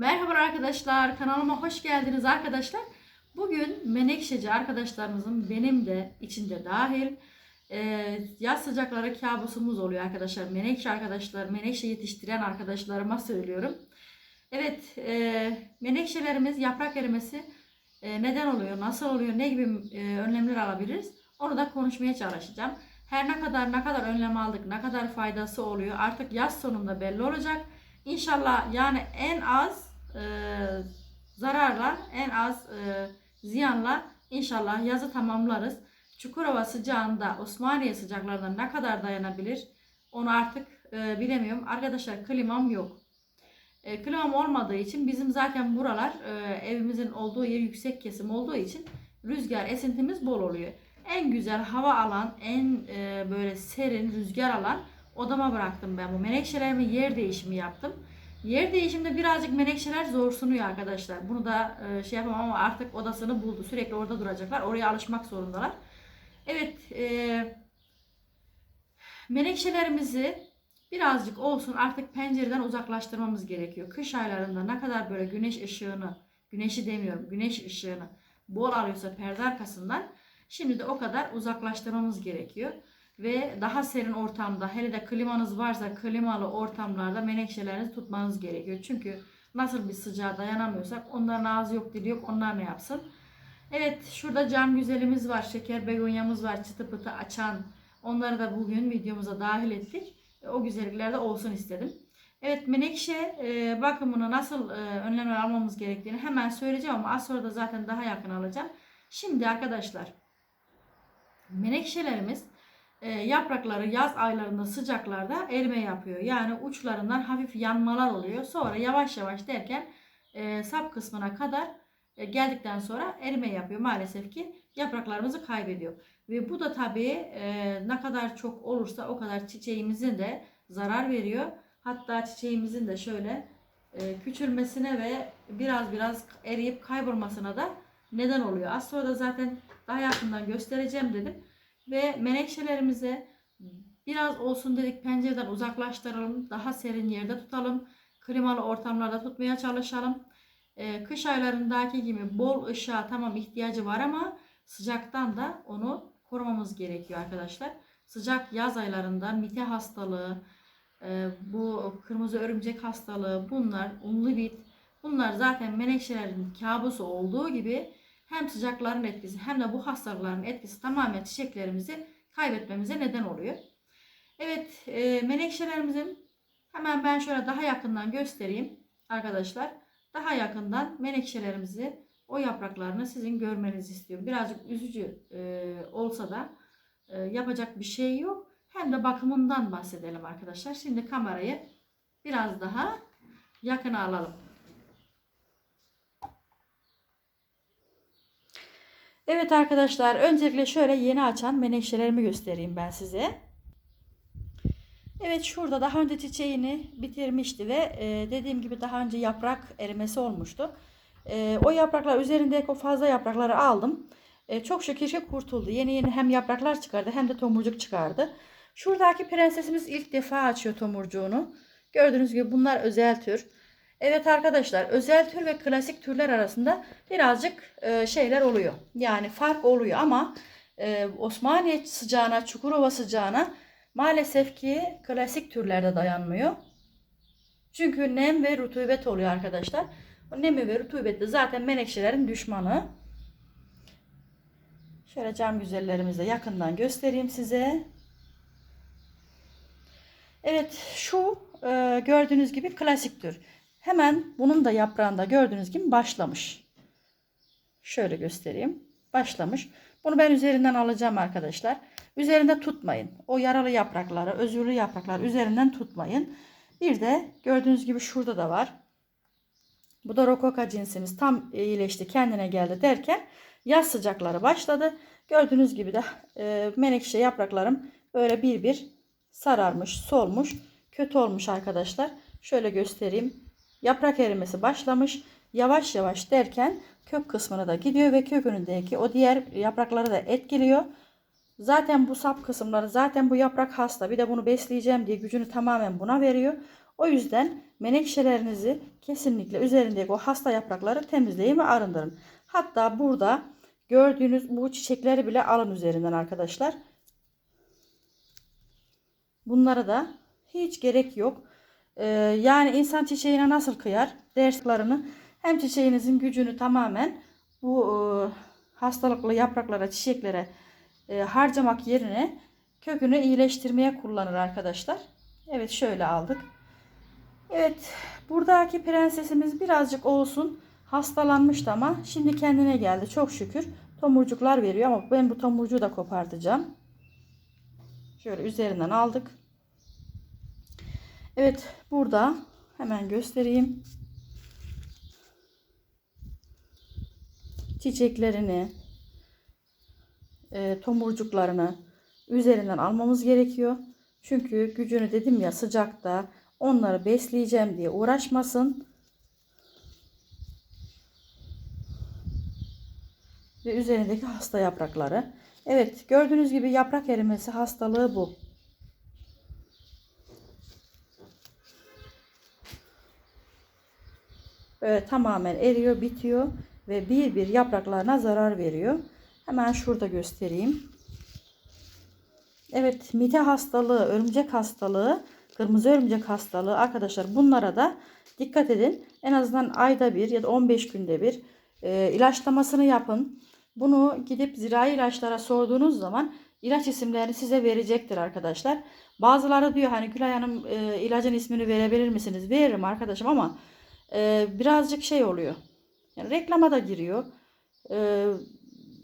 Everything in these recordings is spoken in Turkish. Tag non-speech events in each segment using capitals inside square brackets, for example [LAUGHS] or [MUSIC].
Merhaba arkadaşlar, kanalıma hoş geldiniz arkadaşlar. Bugün menekşeci arkadaşlarımızın benim de içinde dahil e, yaz sıcakları kabusumuz oluyor arkadaşlar. Menekşe arkadaşlar, menekşe yetiştiren arkadaşlarıma söylüyorum. Evet, e, menekşelerimiz yaprak erimesi e, neden oluyor, nasıl oluyor, ne gibi e, önlemler alabiliriz? Onu da konuşmaya çalışacağım. Her ne kadar ne kadar önlem aldık, ne kadar faydası oluyor artık yaz sonunda belli olacak. İnşallah yani en az e, zararla, en az e, ziyanla inşallah yazı tamamlarız. Çukurova sıcağında, Osmaniye sıcaklarında ne kadar dayanabilir onu artık e, bilemiyorum. Arkadaşlar klimam yok. E, klimam olmadığı için bizim zaten buralar e, evimizin olduğu yer yüksek kesim olduğu için rüzgar esintimiz bol oluyor. En güzel hava alan, en e, böyle serin rüzgar alan odama bıraktım ben bu menekşelerimi yer değişimi yaptım. Yer değişiminde birazcık menekşeler zorsunuyor arkadaşlar. Bunu da e, şey yapamam ama artık odasını buldu. Sürekli orada duracaklar. Oraya alışmak zorundalar. Evet, e, menekşelerimizi birazcık olsun artık pencereden uzaklaştırmamız gerekiyor. Kış aylarında ne kadar böyle güneş ışığını, güneşi demiyorum, güneş ışığını bol alıyorsa perde arkasından şimdi de o kadar uzaklaştırmamız gerekiyor. Ve daha serin ortamda hele de klimanız varsa klimalı ortamlarda menekşelerinizi tutmanız gerekiyor. Çünkü nasıl bir sıcağa dayanamıyorsak onların ağzı yok dili yok onlar ne yapsın? Evet şurada cam güzelimiz var. Şeker begonyamız var. Çıtı pıtı açan. Onları da bugün videomuza dahil ettik. E, O güzellikler de olsun istedim. Evet menekşe e, bakımını nasıl e, önlemler almamız gerektiğini hemen söyleyeceğim ama az sonra da zaten daha yakın alacağım. Şimdi arkadaşlar menekşelerimiz e, yaprakları yaz aylarında sıcaklarda erime yapıyor. Yani uçlarından hafif yanmalar oluyor. Sonra yavaş yavaş derken e, sap kısmına kadar e, geldikten sonra erime yapıyor. Maalesef ki yapraklarımızı kaybediyor. Ve bu da tabii e, ne kadar çok olursa o kadar çiçeğimizin de zarar veriyor. Hatta çiçeğimizin de şöyle e, küçülmesine ve biraz biraz eriyip kaybolmasına da neden oluyor. Az sonra da zaten daha yakından göstereceğim dedim. Ve menekşelerimize biraz olsun dedik pencereden uzaklaştıralım. Daha serin yerde tutalım. Klimalı ortamlarda tutmaya çalışalım. Ee, kış aylarındaki gibi bol ışığa tamam ihtiyacı var ama sıcaktan da onu korumamız gerekiyor arkadaşlar. Sıcak yaz aylarında mite hastalığı, e, bu kırmızı örümcek hastalığı bunlar unlu bit bunlar zaten menekşelerin kabusu olduğu gibi hem sıcakların etkisi hem de bu hastalıkların etkisi tamamen çiçeklerimizi kaybetmemize neden oluyor. Evet e, menekşelerimizin hemen ben şöyle daha yakından göstereyim arkadaşlar. Daha yakından menekşelerimizi o yapraklarını sizin görmenizi istiyorum. Birazcık üzücü e, olsa da e, yapacak bir şey yok. Hem de bakımından bahsedelim arkadaşlar. Şimdi kamerayı biraz daha yakına alalım. Evet arkadaşlar öncelikle şöyle yeni açan menekşelerimi göstereyim ben size. Evet şurada daha önce çiçeğini bitirmişti ve e, dediğim gibi daha önce yaprak erimesi olmuştu. E, o yapraklar üzerindeki o fazla yaprakları aldım. E, çok şükür ki kurtuldu. Yeni yeni hem yapraklar çıkardı hem de tomurcuk çıkardı. Şuradaki prensesimiz ilk defa açıyor tomurcuğunu. Gördüğünüz gibi bunlar özel tür. Evet arkadaşlar özel tür ve klasik türler arasında birazcık e, şeyler oluyor. Yani fark oluyor ama e, Osmaniye sıcağına, Çukurova sıcağına maalesef ki klasik türlerde dayanmıyor. Çünkü nem ve rutubet oluyor arkadaşlar. O nem ve rutubet de zaten menekşelerin düşmanı. Şöyle cam güzellerimizi yakından göstereyim size. Evet şu e, gördüğünüz gibi klasik tür. Hemen bunun da yaprağında gördüğünüz gibi başlamış. Şöyle göstereyim. Başlamış. Bunu ben üzerinden alacağım arkadaşlar. Üzerinde tutmayın. O yaralı yaprakları, özürlü yapraklar üzerinden tutmayın. Bir de gördüğünüz gibi şurada da var. Bu da rokoka cinsimiz tam iyileşti, kendine geldi derken yaz sıcakları başladı. Gördüğünüz gibi de e, menekşe yapraklarım böyle bir bir sararmış, solmuş, kötü olmuş arkadaşlar. Şöyle göstereyim. Yaprak erimesi başlamış. Yavaş yavaş derken kök kısmına da gidiyor ve kökünündeki o diğer yaprakları da etkiliyor. Zaten bu sap kısımları zaten bu yaprak hasta. Bir de bunu besleyeceğim diye gücünü tamamen buna veriyor. O yüzden menekşelerinizi kesinlikle üzerindeki o hasta yaprakları temizleyin ve arındırın. Hatta burada gördüğünüz bu çiçekleri bile alın üzerinden arkadaşlar. Bunlara da hiç gerek yok. Ee, yani insan çiçeğine nasıl kıyar? Derslerini hem çiçeğinizin gücünü tamamen bu e, hastalıklı yapraklara, çiçeklere e, harcamak yerine kökünü iyileştirmeye kullanır arkadaşlar. Evet şöyle aldık. Evet buradaki prensesimiz birazcık olsun hastalanmıştı ama şimdi kendine geldi çok şükür. Tomurcuklar veriyor ama ben bu tomurcuğu da kopartacağım. Şöyle üzerinden aldık. Evet burada hemen göstereyim. Çiçeklerini, e, tomurcuklarını üzerinden almamız gerekiyor. Çünkü gücünü dedim ya sıcakta onları besleyeceğim diye uğraşmasın. Ve üzerindeki hasta yaprakları. Evet gördüğünüz gibi yaprak erimesi hastalığı bu. Böyle tamamen eriyor, bitiyor ve bir bir yapraklarına zarar veriyor. Hemen şurada göstereyim. Evet, mite hastalığı, örümcek hastalığı, kırmızı örümcek hastalığı arkadaşlar bunlara da dikkat edin. En azından ayda bir ya da 15 günde bir e, ilaçlamasını yapın. Bunu gidip zirai ilaçlara sorduğunuz zaman ilaç isimlerini size verecektir arkadaşlar. Bazıları diyor hani Gülay Hanım e, ilacın ismini verebilir misiniz? Veririm arkadaşım ama e, birazcık şey oluyor. Yani reklama da giriyor. E,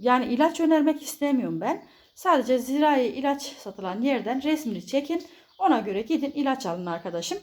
yani ilaç önermek istemiyorum ben. Sadece zirai ilaç satılan yerden resmini çekin. Ona göre gidin ilaç alın arkadaşım.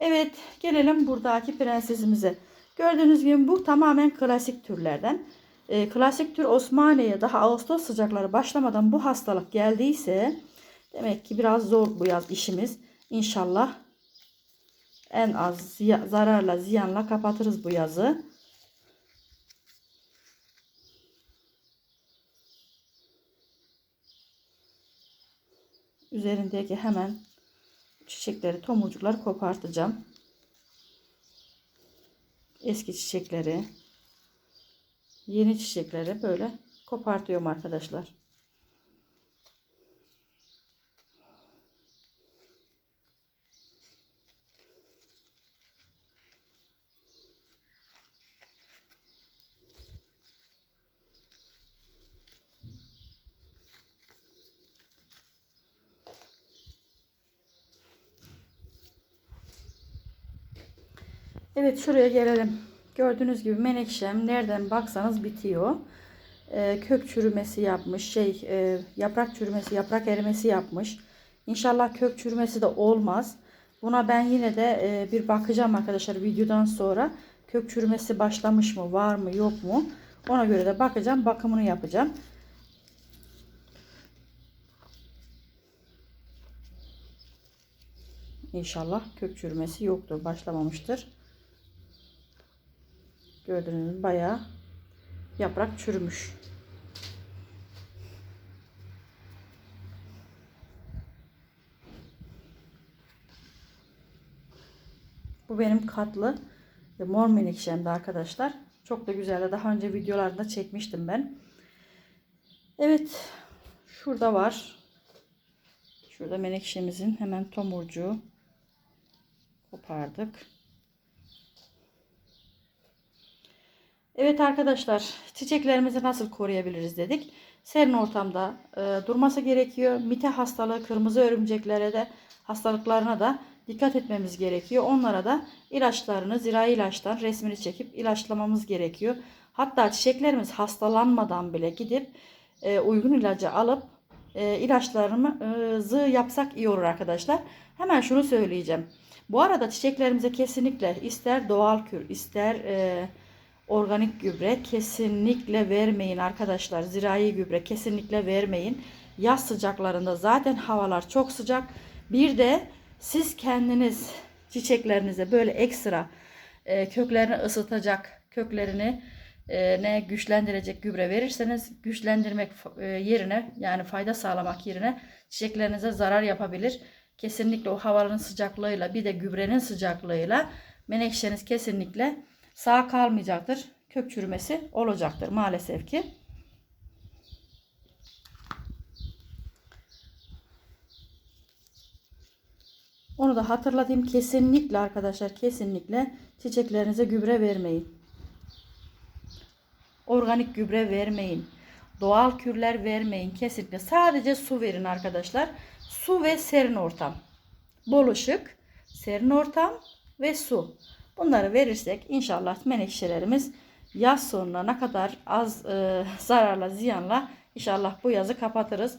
Evet gelelim buradaki prensesimize. Gördüğünüz gibi bu tamamen klasik türlerden. E, klasik tür Osmaniye'ye daha Ağustos sıcakları başlamadan bu hastalık geldiyse demek ki biraz zor bu yaz işimiz. İnşallah en az ziya- zararla ziyanla kapatırız bu yazı. Üzerindeki hemen çiçekleri, tomurcukları kopartacağım. Eski çiçekleri, yeni çiçekleri böyle kopartıyorum arkadaşlar. Evet şuraya gelelim. Gördüğünüz gibi menekşem nereden baksanız bitiyor. Ee, kök çürümesi yapmış. Şey e, yaprak çürümesi, yaprak erimesi yapmış. İnşallah kök çürümesi de olmaz. Buna ben yine de e, bir bakacağım arkadaşlar videodan sonra. Kök çürümesi başlamış mı, var mı, yok mu? Ona göre de bakacağım, bakımını yapacağım. İnşallah kök çürümesi yoktur, başlamamıştır. Gördüğünüz gibi bayağı yaprak çürümüş. Bu benim katlı ve mor menekşemdi arkadaşlar. Çok da güzeldi. Daha önce videolarda çekmiştim ben. Evet. Şurada var. Şurada menekşemizin hemen tomurcuğu kopardık. Evet arkadaşlar çiçeklerimizi nasıl koruyabiliriz dedik. Serin ortamda e, durması gerekiyor. Mite hastalığı, kırmızı örümceklere de hastalıklarına da dikkat etmemiz gerekiyor. Onlara da ilaçlarını zirai ilaçtan resmini çekip ilaçlamamız gerekiyor. Hatta çiçeklerimiz hastalanmadan bile gidip e, uygun ilacı alıp e, ilaçlarımızı yapsak iyi olur arkadaşlar. Hemen şunu söyleyeceğim. Bu arada çiçeklerimize kesinlikle ister doğal kür ister e, organik gübre kesinlikle vermeyin arkadaşlar. Zirai gübre kesinlikle vermeyin. Yaz sıcaklarında zaten havalar çok sıcak. Bir de siz kendiniz çiçeklerinize böyle ekstra e, köklerini ısıtacak, köklerini e, ne güçlendirecek gübre verirseniz güçlendirmek e, yerine yani fayda sağlamak yerine çiçeklerinize zarar yapabilir. Kesinlikle o havanın sıcaklığıyla bir de gübrenin sıcaklığıyla menekşeniz kesinlikle sağ kalmayacaktır. Kök çürümesi olacaktır maalesef ki. Onu da hatırlatayım. Kesinlikle arkadaşlar kesinlikle çiçeklerinize gübre vermeyin. Organik gübre vermeyin. Doğal kürler vermeyin. Kesinlikle sadece su verin arkadaşlar. Su ve serin ortam. Bol ışık, serin ortam ve su. Bunları verirsek inşallah menekşelerimiz yaz sonuna ne kadar az e, zararla ziyanla inşallah bu yazı kapatırız.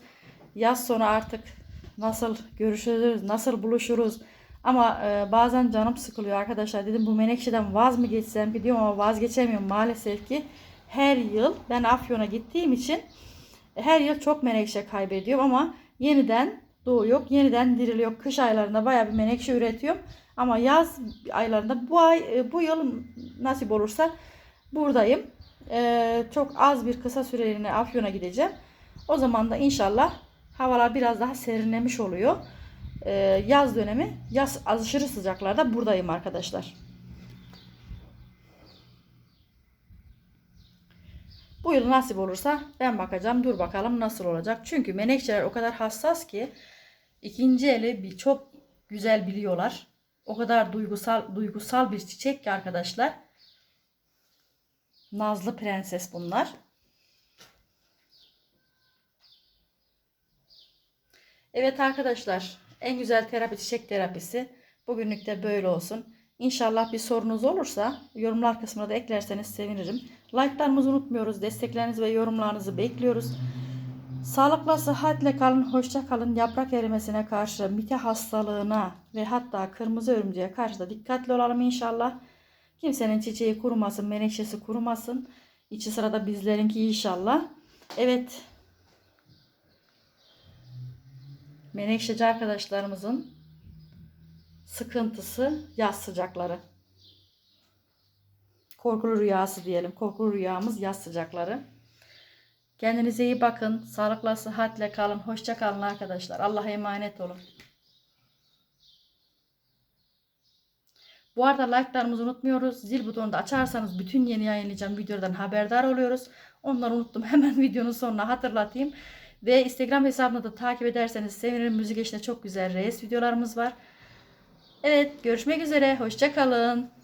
Yaz sonu artık nasıl görüşürüz, nasıl buluşuruz. Ama e, bazen canım sıkılıyor arkadaşlar. Dedim bu menekşeden vaz mı geçsem gidiyorum ama vazgeçemiyorum maalesef ki. Her yıl ben Afyon'a gittiğim için her yıl çok menekşe kaybediyorum ama yeniden doğuyor, yeniden diriliyor. Kış aylarında bayağı bir menekşe üretiyorum. Ama yaz aylarında bu ay e, bu yıl nasip olursa buradayım. E, çok az bir kısa süreliğine Afyon'a gideceğim. O zaman da inşallah havalar biraz daha serinlemiş oluyor. E, yaz dönemi, yaz aşırı sıcaklarda buradayım arkadaşlar. Bu yıl nasip olursa ben bakacağım. Dur bakalım nasıl olacak. Çünkü menekşeler o kadar hassas ki ikinci eli bir çok güzel biliyorlar. O kadar duygusal duygusal bir çiçek ki arkadaşlar. Nazlı prenses bunlar. Evet arkadaşlar en güzel terapi çiçek terapisi. Bugünlük de böyle olsun. İnşallah bir sorunuz olursa yorumlar kısmına da eklerseniz sevinirim. Like'larımızı unutmuyoruz. Desteklerinizi ve yorumlarınızı bekliyoruz. Sağlıkla sıhhatle kalın, hoşça kalın. Yaprak erimesine karşı, mite hastalığına ve hatta kırmızı örümceğe karşı da dikkatli olalım inşallah. Kimsenin çiçeği kurumasın, menekşesi kurumasın. İçi sırada bizlerinki inşallah. Evet. Menekşeci arkadaşlarımızın sıkıntısı yaz sıcakları. Korkulu rüyası diyelim. Korkulu rüyamız yaz sıcakları. Kendinize iyi bakın. Sağlıkla, sıhhatle kalın. Hoşça kalın arkadaşlar. Allah'a emanet olun. Bu arada like'larımızı unutmuyoruz. Zil butonunu da açarsanız bütün yeni yayınlayacağım videodan haberdar oluyoruz. Onları unuttum. [LAUGHS] Hemen videonun sonuna hatırlatayım. Ve Instagram hesabını da takip ederseniz sevinirim. Müzik eşliğinde çok güzel reis videolarımız var. Evet görüşmek üzere. Hoşça kalın.